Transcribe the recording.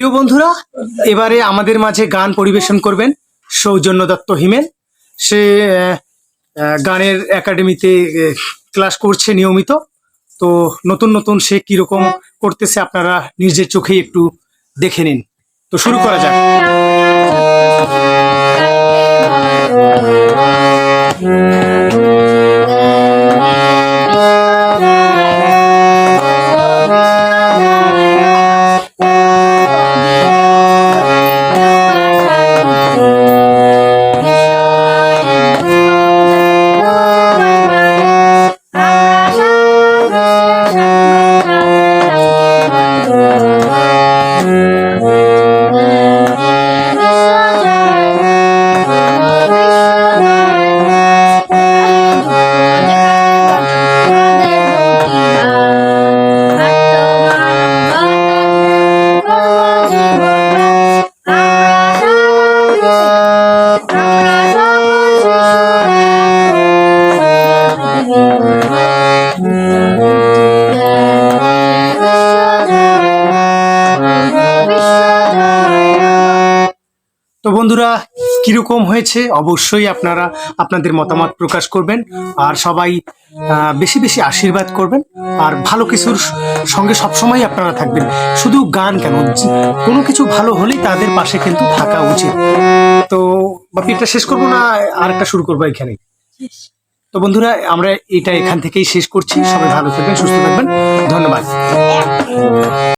প্রিয় বন্ধুরা, এবারে আমাদের মাঝে গান পরিবেশন করবেন সৌজন্য দত্ত হিমেন সে গানের একাডেমিতে ক্লাস করছে নিয়মিত। তো নতুন নতুন সে কীরকম করতেছে আপনারা নিজের চোখে একটু দেখে নিন। তো শুরু করা যাক। তো বন্ধুরা, কীরকম হয়েছে? অবশ্যই আপনারা আপনাদের মতামত প্রকাশ করবেন আর সবাই বেশি বেশি আশীর্বাদ করবেন আর ভালো কিছুর সঙ্গে সবসময় আপনারা থাকবেন। শুধু গান কেন? কোনো কিছু ভালো হলেই তাদের পাশে কিন্তু থাকা উচিত। তো বাকি এটা শেষ করব না? আর একটা শুরু করব এখানে তো বন্ধুরা আমরা এটা এখান থেকেই শেষ করছি। সবাই ভালো থাকবেন সুস্থ থাকবেন। ধন্যবাদ।